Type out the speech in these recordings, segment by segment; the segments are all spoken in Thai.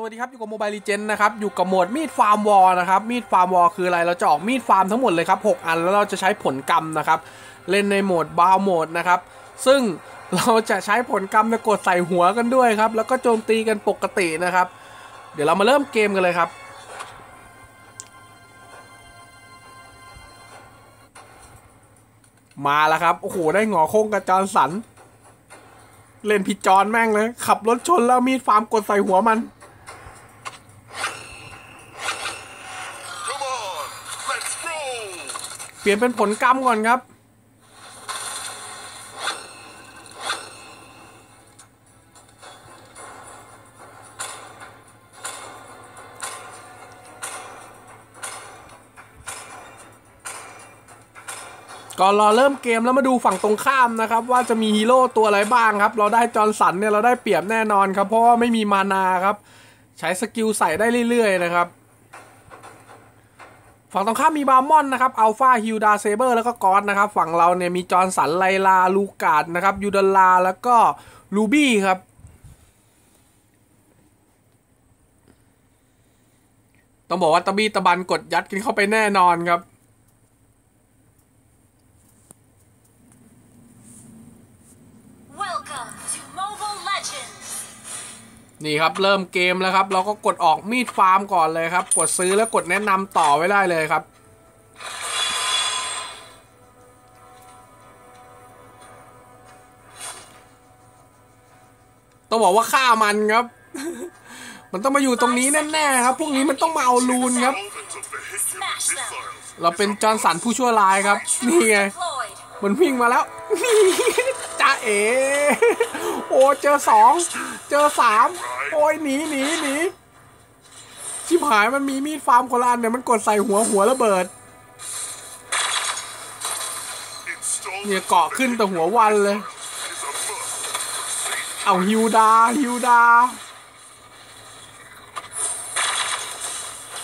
สวัสดีครับอยู่กับโมบายลีเจนนะครับอยู่กับโหมดมีดฟาร์มวอลนะครับมีดฟาร์มวอลคืออะไรเราจะออกมีดฟาร์มทั้งหมดเลยครับ6อันแล้วเราจะใช้ผลกรรมนะครับเล่นในโหมดบาวโหมดนะครับซึ่งเราจะใช้ผลกรรมเนี่ยกดใส่หัวกันด้วยครับแล้วก็โจมตีกันปกตินะครับ เดี๋ยวเรามาเริ่มเกมกันเลยครับ มาแล้วครับโอ้โหได้หงอโค้งกับจอร์นสันเล่นผิดจอนแม่งเลย ขับรถชนแล้วมีดฟาร์มกดใส่หัวมัน ลี่ยนเป็นผลกรรมก่อนครับก่อนรอเริ่มเกมแล้วมาดูฝั่งตรงข้ามนะครับ ว่าจะมีฮีโร่ตัวอะไรบ้างครับ เราได้จอร์นสันเนี่ยเราได้เปรียบแน่นอนครับ เพราะว่าไม่มีมานาครับ ใช้สกิลใส่ได้เรื่อยๆนะครับ ฝั่งตรงข้ามมีบาร์มอนนะครับอัลฟาฮิลดาเซเบอร์แล้วก็กอสนะครับ ฝั่งเราเนี่ยมีจอร์นสันไลลา ลูกาดนะครับยูดลา แล้วก็ลูบี้ครับต้องบอกว่าตะบี้ตะบันกดยัดกันเข้าไปแน่นอนครับ นี่ครับเริ่มเกมแล้วครับ เราก็กดออกมีดฟาร์มก่อนเลยครับ กดซื้อแล้วกดแนะนำต่อไว้ได้เลยครับ ต้องบอกว่าฆ่ามันครับ มันต้องมาอยู่ตรงนี้แน่ๆครับ พวกนี้มันต้องมาเอาลูนครับ เราเป็นจอร์นสันผู้ชั่วร้ายครับ นี่ไงมันวิ่งมาแล้วจ้าเอโอ้เจอสอง เจอสามโอ้ยหนีหนีหนีชิบหายมันมีมีดฟาร์มโคลานเนี่ยมันกดใส่หัวหัวระเบิด เนี่ยเกาะขึ้นแต่หัววันเลย เอาฮิวดาฮิวดา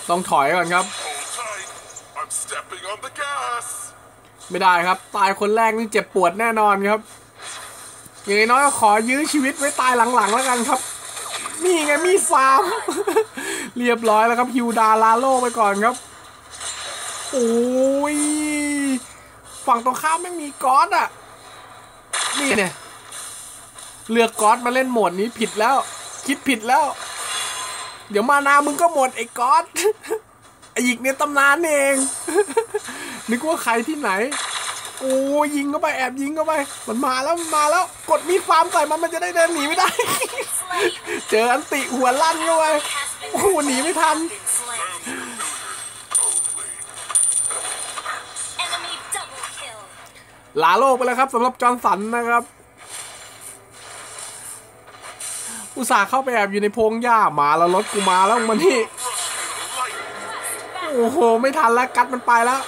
ต้องถอยก่อนครับ ไม่ได้ครับ ตายคนแรกนี่เจ็บปวดแน่นอนครับ อย่างน้อยก็ขอยื้อชีวิตไว้ตายหลังๆแล้วกันครับ นี่ไงมีดฟาร์มเรียบร้อยแล้วครับฮิวดาลาโลไปก่อนครับ โอ้ย ฝั่งตรงข้ามไม่มีก๊อตอะ นี่เนี่ย เลือกก๊อตมาเล่นโหมดนี้ผิดแล้ว คิดผิดแล้ว เดี๋ยวมานามึงก็หมดไอ้ก๊อตไอ้หยิกเนี่ยตำนานเอง นึกว่าใครที่ไหน โอ้ยิงเข้าไปแอบยิงเข้าไป มันมาแล้วมันมาแล้วกดมีดฟาร์มใส่มันมันจะได้เดินหนีไม่ได้ เจออันติหัวลั่นเข้าไปโอ้โหหนีไม่ทันลาโลกไปแล้วครับสำหรับจอร์นสันนะครับ อุตส่าห์เข้าไปแอบอยู่ในพงหญ้ามาแล้วรถกูมาแล้วมันนี่โอ้โห ไม่ทันแล้วกัดมันไปแล้ว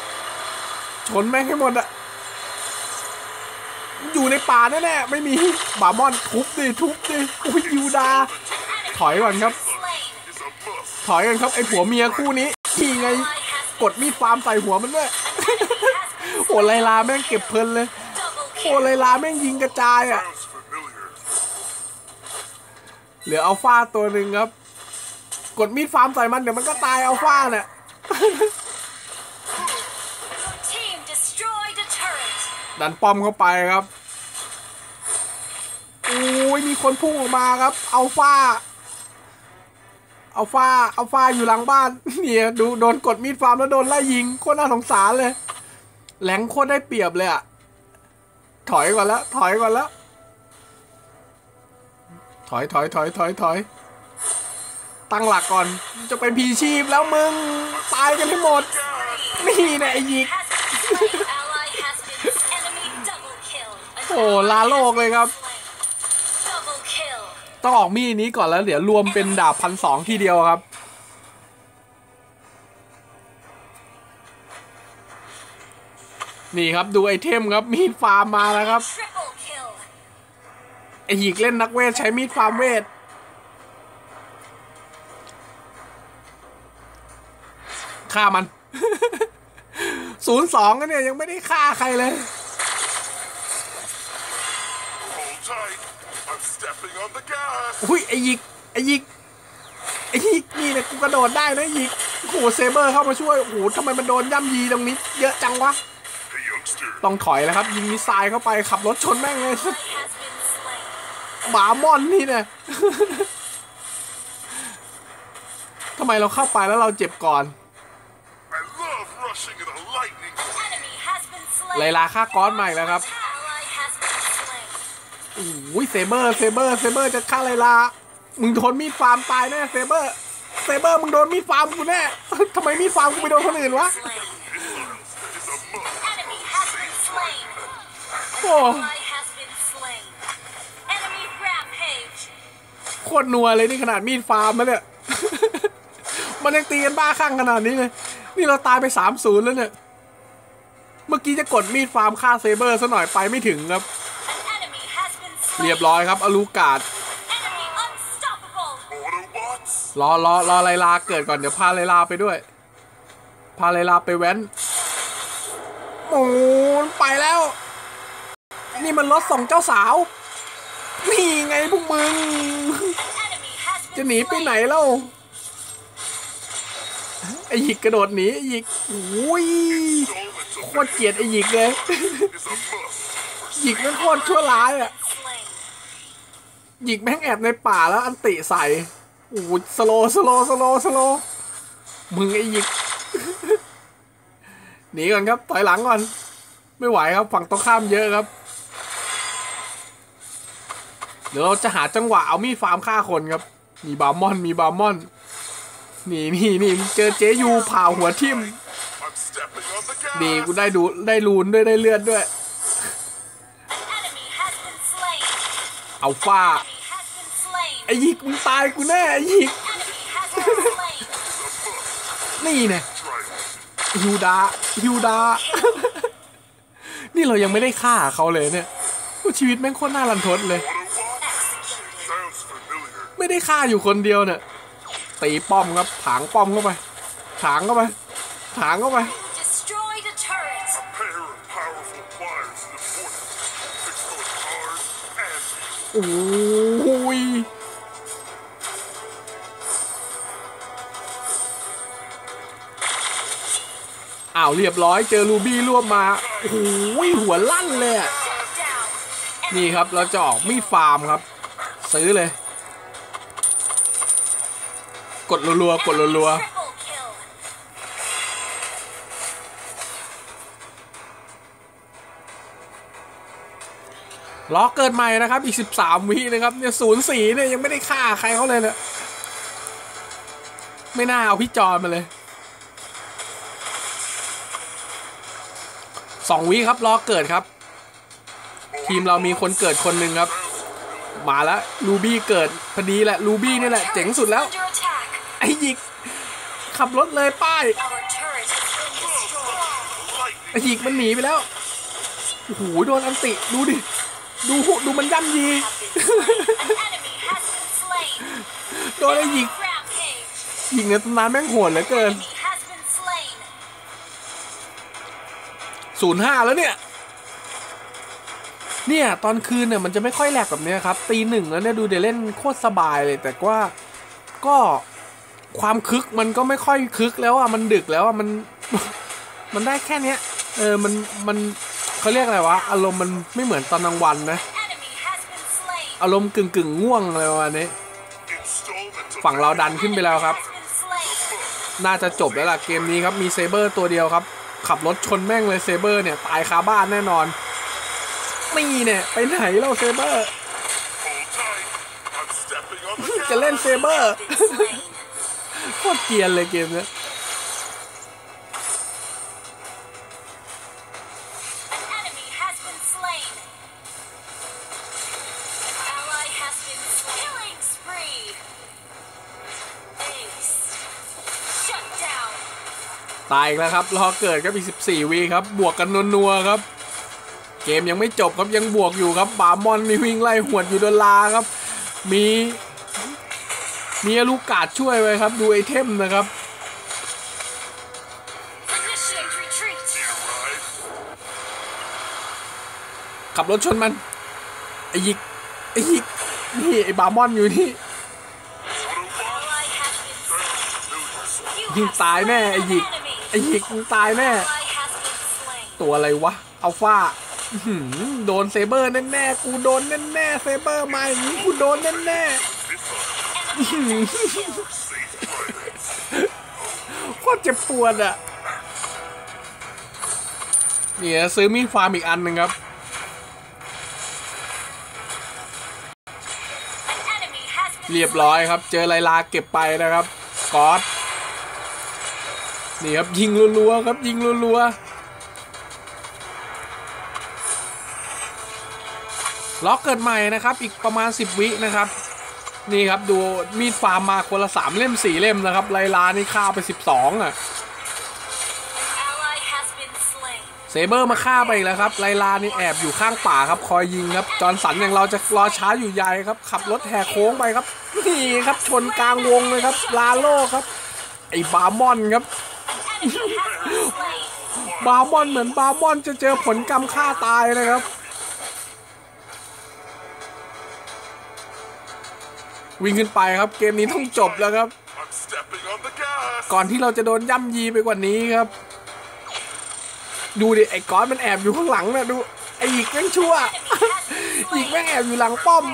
ชนแม่งให้หมดอะ อยู่ในป่าแน่ๆไม่มีบามอนทุบดิทุบดิอุ้ยยูดา ถอยก่อนครับ ถอยกันครับไอผัวเมียคู่นี้นี่ไงกดมีดฟาร์มใส่หัวมันด้วยโอ้ไลลาแม่งเก็บเพลินเลยโอ้ไลลาแม่งยิงกระจายอะเหลืออัลฟาตัวหนึ่งครับ กดมีดฟาร์มใส่มันเดี๋ยวมันก็ตายอัลฟาเนี่ย ดันป้อมเข้าไปครับโอ้ยมีคนพุ่งออกมาครับอัลฟาอัลฟาอัลฟาอยู่หลังบ้านเนี่ยดูโดนกดมีดฟาร์มแล้วโดนไล่ยิงโคตรน่าสงสารเลยแหลงโคตรได้เปรียบเลยอะถอยก่อนแล้วถอยก่อนแล้วถอยถอยถอยถอยถอยตั้งหลักก่อนจะเป็นพีชีพแล้วมึง ตายกันให้หมด นี่นะไอ้หยิก อ้ลาโลกเลยครับ ต้องออกมีดนี้ก่อนแล้วเดี๋ยวรวมเป็นดาบพันสองทีเดียวครับ นี่ครับดูไอเทมครับมีดฟาร์มมาแล้วครับไอหยิกเล่นนักเวทใช้มีดฟาร์มเวทฆ่ามัน ศูนย์สองกันเนี่ยยังไม่ได้ฆ่าใครเลย อุ้ยไอหยิกไอหยิกไอ้ยิกนี่เนี่ยกูกระโดดได้นะยิกโอ้โหเซเบอร์เข้ามาช่วยโอ้โหทำไมมันโดนย่ำยีตรงนี้ เยอะจังวะ Hey, youngster. ต้องถอยแล้วครับ ยิงมิสไซล์เข้าไปขับรถชนแม่งเลย Ally has been slain. หมามอนนี่เนี่ยทำไมเราเข้าไปแล้วเราเจ็บก่อน I love rushing in a lightning. Enemy has been slain. ไลลาฆ่าก้อนใหม่แล้วครับ อ้ยเซเบอร์เซเบอร์เซเบอร์จะฆ่าไลลามึงโดนมีดฟาร์มตายแน่เซเบอร์เซเบอร์มึงโดนมีดฟาร์มกูแน่ทำไมมีดฟาร์มกูไปโดนคนอื่นวะ Slain. It's a must. Enemy has been slain. โอ้ Ally has been slain. Enemy rampage. โคตรนัวเลยนี่ขนาดมีดฟาร์มแล้วเนี่ย มันยังตีกันบ้าข้างขนาดนี้เลย นี่เราตายไปสามศูนย์แล้วเนี่ย เมื่อกี้จะกดมีดฟาร์มฆ่าเซเบอร์ซะหน่อยไปไม่ถึงครับ เรียบร้อยครับอลูกาด Enemy unstoppable. Autobots? รอรอรอไลลาเกิดก่อนเดี๋ยวพาไลลาไปด้วย พาไลลาไปแว้นโอ้ยไปแล้ว นี่มันรถส่งเจ้าสาว นี่ไงพวกมึง Enemy has จะ been หนีไปไหนเล่าไอหยิกกระโดดหนีไอหยิกโอ้ย Installments โค of ตรเกลียดไอหยิกเลย is a must. หยิกแม่งโคตรชั่วร้ายอะ slain. หยิกแม่งแอบในป่าแล้วอันติใส่โอ้ยสโลสโลสโลสโลมึงไอหยิก หนีก่อนครับถอยหลังก่อน ไม่ไหวครับฝั่งตรงข้ามเยอะครับเดี๋ยวเราจะหาจังหวะเอามีดฟาร์มฆ่าคนครับ มีบาร์มอน มีบาร์มอน นี่นี่นี่เจอเจยูผ่าหัวทิ่มดีกูได้ดูได้รูนด้วยได้เลือดด้วย เอาฟา Enemy has been slain. ไอหยิกมึงตายกูแน่ไอหยิก Enemy has been slain. นี่เนี่ย Try it. ฮิวดาฮิวดา นี่เรายังไม่ได้ฆ่าเขาเลยเนี่ยโอ้ชีวิตแม่งโคตรน่ารันทดเลย Autobots? Sounds familiar. ไม่ได้ฆ่าอยู่คนเดียวเนี่ยตีป้อมครับถางป้อมเข้าไปถางเข้าไปถางเข้าไป อ้ยอ้าวเรียบร้อยเจอรูบี้รวบมาโอ้โหหัวลั่นเลยนี่ครับเราจะออกมีดฟาร์มครับ ซื้อเลย กดรัวๆกดรัว Triple ล้อเกิดใหม่นะครับ อีก 13 วินะครับเนี่ยศูนย์สีเนี่ยยังไม่ได้ฆ่าใครเขาเลยเนี่ยไม่น่าเอาพี่จอนมาเลยสองวิครับล้อเกิดครับ ทีมเรามีคนเกิดคนหนึ่งครับ มาแล้วลูบี้เกิดพอดีแหละลูบี้นี่แหละ เจ๋งสุดแล้ว ไอ้หยิก ขับรถเลยป้ายไอ้หยิกมันหนีไปแล้วโอ้โหโดนอันติ ดูดิ ดูดูมันย่ำยีโดนไอ้หยิก Rampage. หยิกในตำนานแม่งโหดเหลือเกินศูนย์ห้าแล้วเนี่ย เนี่ย ตอนคืนเนี่ยมันจะไม่ค่อยแหลกแบบนี้ครับ ตีหนึ่งแล้วเนี่ยดูเดเล่นโคตรสบายเลย แต่ว่าก็ความคึกมันก็ไม่ค่อยคึกแล้วอะ มันดึกแล้วอะ มัน มันได้แค่เนี้ย เออ มัน มัน เขาเรียกอะไรวะ อารมณ์มันไม่เหมือนตอนกลางวันนะ อารมณ์กึ่งกึ่งง่วงอะไรประมาณนี้ ฝั่งเราดันขึ้นไปแล้วครับ น่าจะจบแล้วล่ะเกมนี้ครับ มีเซเบอร์ตัวเดียวครับ ขับรถชนแม่งเลยเซเบอร์เนี่ยตายคาบ้านแน่นอนนี่เนี่ยไปไหนเล่าเซเบอร์ จะเล่นเซเบอร์โคตรเกียนเลยเกมเนี้ย ตายอีกแล้วครับรอเกิดครับอีก 14วีครับ บวกกันนัวๆครับ เกมยังไม่จบครับยังบวกอยู่ครับบามอนนี่วิ่งไล่หวดอยู่ดอลลาร์ครับ มีมีอลูกาดช่วยไว้ครับ ดูไอเทมนะครับ Initiate retreat. Arrive. ขับรถชนมันไอ้ยิกไอ้ยิกนี่ไอ้บามอนอยู่นี่ Autobots? Ally has มึงตายแน่ไอ้หยิก ไอ้หยิกมึงตายแน่ ตัวอะไรวะ อัลฟาโดนเซเบอร์แน่ๆ กูโดนแน่ๆ เซเบอร์มาอย่างนี้กูโดนแน่ๆอื้อหือโคตรเจ็บปวดอะ เนี่ยซื้อมีดฟาร์มอีกอันหนึ่งครับเรียบร้อยครับ เจอไลลาเก็บไปนะครับ กอด นี่ครับยิงรัวๆครับยิงรัวๆล็อกเกิดใหม่นะครับ อีกประมาณ 10 วินะครับ นี่ครับดูมีดฟาร์มมาคนละสามเล่มสี่เล่มนะครับไลลานี่ฆ่าไป 12อะ ally has been slain. เซเบอร์มาฆ่าไปอีกแล้วครับไลลานี่แอบอยู่ข้างป่าครับ คอยยิงครับจอร์นสันอย่างเราจะรอช้าอยู่ใหญ่ครับ ขับรถแหกโค้งไปครับนี่ครับชนกลางวงเลยครับลาโลครับไอ้บาร์มอนครับ บาร์มอนเหมือนบาร์มอนจะเจอผลกรรมฆ่าตายนะครับ วิ่งขึ้นไปครับ เกมนี้ต้องจบแล้วครับ ก่อนที่เราจะโดนย่ำยีไปกว่านี้ครับ ดูดิไอ้ก้อนมันแอบอยู่ข้างหลังนะดูไอ้หยิกแม่งชั่วหยิกแม่งแอบอยู่หลังป้อม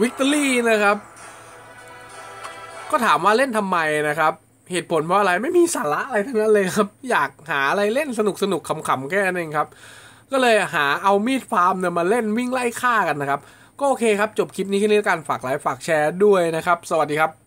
วิกตอรี่นะครับ ก็ถามว่าเล่นทำไมนะครับ เหตุผลเพราะอะไรไม่มีสาระอะไรทั้งนั้นเลยครับ อยากหาอะไรเล่นสนุกสนุกขำๆแค่นั้นเองครับ ก็เลยหาเอามีดฟาร์มเนี่ยมาเล่นวิ่งไล่ฆ่ากันนะครับ ก็โอเคครับ จบคลิปนี้แค่นี้แล้วกันฝากไลค์ฝากแชร์ด้วยนะครับ สวัสดีครับ